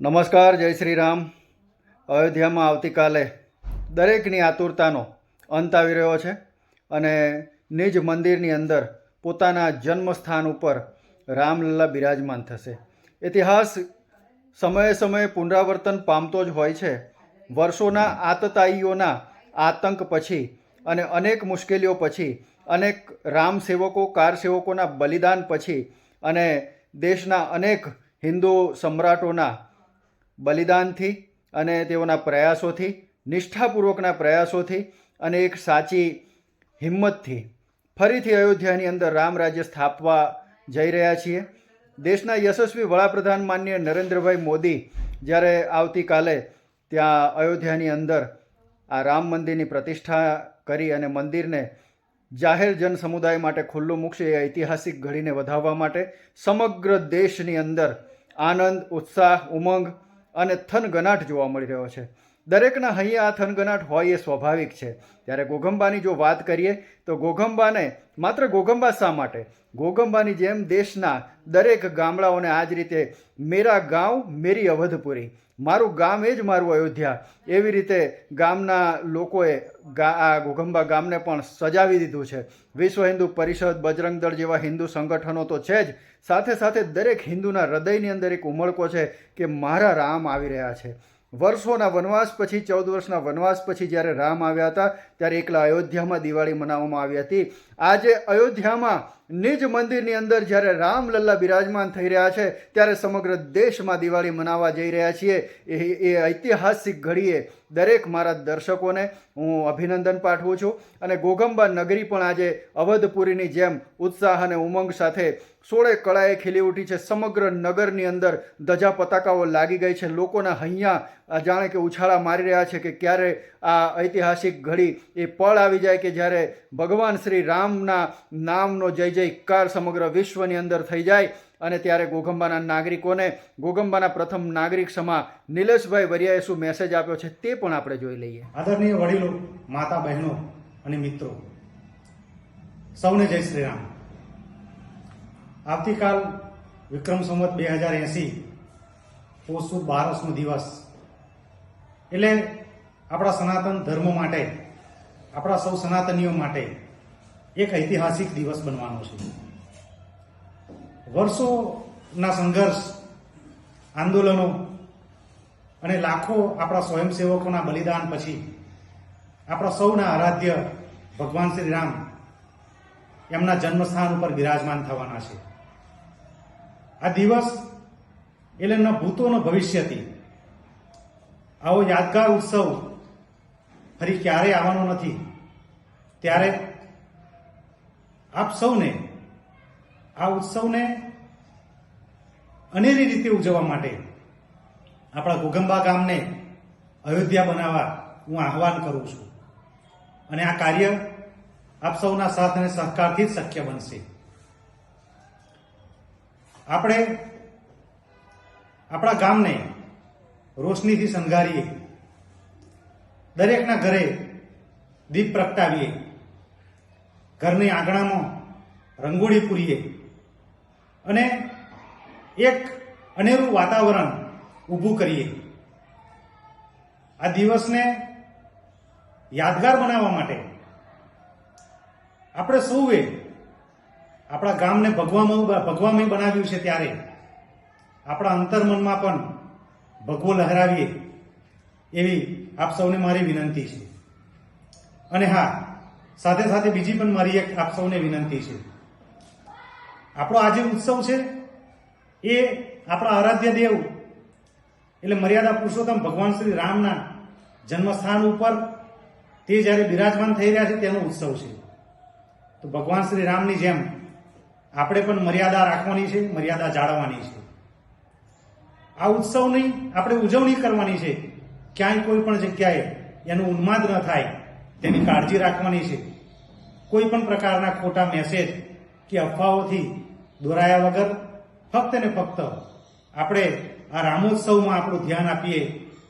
નમસ્કાર, જય શ્રી રામ અયોધ્યામાં આવતીકાલે દરેકની આતુરતાનો અંત આવી રહ્યો છે અને નિજ મંદિરની અંદર પોતાના જન્મસ્થાન ઉપર રામલલ્લા બિરાજમાન થશે. ઇતિહાસ સમયે સમયે પુનરાવર્તન પામતો જ હોય છે. વર્ષોના આતતાઈઓના આતંક પછી અને અનેક મુશ્કેલીઓ પછી, અનેક રામ સેવકો કાર સેવકોના બલિદાન પછી અને દેશના અનેક હિન્દુ સમ્રાટોના બલિદાનથી અને તેઓના પ્રયાસોથી, નિષ્ઠાપૂર્વકના પ્રયાસોથી અને એક સાચી હિંમતથી ફરીથી અયોધ્યાની અંદર રામ રાજ્ય સ્થાપવા જઈ રહ્યા છીએ. દેશના યશસ્વી વડાપ્રધાન માન્ય નરેન્દ્રભાઈ મોદી જ્યારે આવતીકાલે ત્યાં અયોધ્યાની અંદર આ રામ મંદિરની પ્રતિષ્ઠા કરી અને મંદિરને જાહેર જન સમુદાય માટે ખુલ્લું મૂકશે એ ઐતિહાસિક ઘડીને વધાવવા માટે સમગ્ર દેશની અંદર આનંદ, ઉત્સાહ, ઉમંગ અને થનગનાટ જોવા મળી રહ્યો છે. દરેકના અહીંયા આ થનગનાટ હોય એ સ્વાભાવિક છે. ત્યારે ગોગંબાની જો વાત કરીએ, તો ગોગંબાને, માત્ર ગોગંબા શા માટે? ગોગંબાની જેમ દેશના દરેક ગામડાઓને આ જ રીતે, મેરા ગાંવ, મેરી અવધપુરી. મારું ગામ એ જ મારું અયોધ્યા. એવી રીતે ગામના લોકોએ ગા, આ ગોગંબા ગામને પણ સજાવી દીધું છે. વિશ્વ હિન્દુ પરિષદ, બજરંગ દળ જેવા હિન્દુ સંગઠનો તો છે જ. સાથે સાથે દરેક હિન્દુના હૃદયની અંદર એક ઉમળકો છે કે મારા રામ આવી રહ્યા છે. વર્ષોના વનવાસ પછી, ચૌદ વર્ષના વનવાસ પછી જ્યારે રામ આવ્યા હતા, ત્યારે એકલા અયોધ્યામાં દિવાળી મનાવવામાં આવી હતી. આજે અયોધ્યામાં નિજ મંદિરની અંદર જ્યારે રામલલ્લા બિરાજમાન થઈ રહ્યા છે, ત્યારે સમગ્ર દેશમાં દિવાળી મનાવવા જઈ રહ્યા છીએ. એ એ ઐતિહાસિક ઘડીએ દરેક મારા દર્શકોને હું અભિનંદન પાઠવું છું. અને ગોગંબા નગરી પણ આજે અવધપુરીની જેમ ઉત્સાહ અને ઉમંગ સાથે સોળે કળાએ ખીલી ઉઠી છે. સમગ્ર નગરની અંદર ધજા પતાકાઓ લાગી ગઈ છે. લોકોના હૈયા જાણે કે ઉછાળા મારી રહ્યા છે કે ક્યારે આ ઐતિહાસિક ઘડી એ પળ આવી જાય કે જ્યારે ભગવાન શ્રી રામના નામનો જય જયકાર સમગ્ર વિશ્વની અંદર થઈ જાય અને ત્યારે ગોગંબાના નાગરિકોને, ગોગંબાના પ્રથમ નાગરિક સમા નિલેશભાઈ વરિયાએ શું મેસેજ આપ્યો છે તે પણ આપણે જોઈ લઈએ. આદરણીય વડીલો, માતા બહેનો અને મિત્રો, સૌને જય શ્રી રામ. આવતીકાલ વિક્રમ સંવત બે હજાર એસી, પોષુ બારસનો દિવસ એટલે આપણા સનાતન ધર્મ માટે, આપણા સૌ સનાતનીઓ માટે એક ઐતિહાસિક દિવસ બનવાનો છે. વર્ષોના સંઘર્ષ, આંદોલનો અને લાખો આપણા સ્વયંસેવકોના બલિદાન પછી આપણા સૌના આરાધ્ય ભગવાન શ્રી રામ એમના જન્મસ્થાન ઉપર બિરાજમાન થવાના છે. આ દિવસ એટલે ન ભૂતો ન ભવિષ્યથી આવો યાદગાર ઉત્સવ ફરી ક્યારેય આવવાનો નથી. ત્યારે આપ સૌને આ ઉત્સવને અનેરી રીતે ઉજવવા માટે આપણા ગોગંબા ગામને અયોધ્યા બનાવવા હું આહવાન કરું છું. અને આ કાર્ય આપ સૌના સાથ અને સહકારથી જ શક્ય બનશે. આપણે આપણા ગામને રોશનીથી શણગારીએ. દરેકના ઘરે દીપ પ્રગટાવીએ. ઘરની આંગણામાં રંગોળી પૂરીએ. અને એક અનેરું વાતાવરણ ઊભું કરીએ. આ દિવસને યાદગાર બનાવવા માટે આપણે સૌએ આપણા ગામને ભગવામય ભગવામય બનાવ્યું છે ત્યારે. આપણા અંતર્મનમાં પણ ભગવો લહેરાવીએ, એવી આપ સૌને મારી વિનંતી છે. અને હા, સાથે સાથે બીજી પણ મારી એક આપ સૌને વિનંતી છે. આપણો આજે ઉત્સવ છે, એ આપણા આરાધ્ય દેવ એટલે મર્યાદા પુરુષોત્તમ ભગવાન શ્રી રામના જન્મસ્થાન ઉપર તે જ્યારે બિરાજમાન થઈ રહ્યા છે, તેનો ઉત્સવ છે. તો ભગવાન શ્રી રામની જેમ આપણે પણ મર્યાદા રાખવાની છે, મર્યાદા જાળવવાની છે. આ ઉત્સવની આપણે ઉજવણી કરવાની છે. ક્યાંય કોઈ પણ જગ્યાએ એનું ઉન્માદ ન થાય, તેની કાળજી રાખવાની છે. કોઈ પણ પ્રકારના ખોટા મેસેજ કે અફવાઓથી દોરાયા વગર ફક્ત ને ફક્ત આપણે આ રામોત્સવમાં આપણું ધ્યાન આપીએ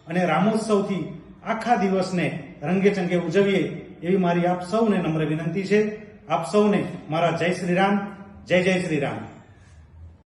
અને રામોત્સવથી આખા દિવસને રંગે ચંગે ઉજવીએ એવી મારી આપ સૌને નમ્ર વિનંતી છે. આપ સૌને મારા જય શ્રી રામ, જય જય શ્રી રામ.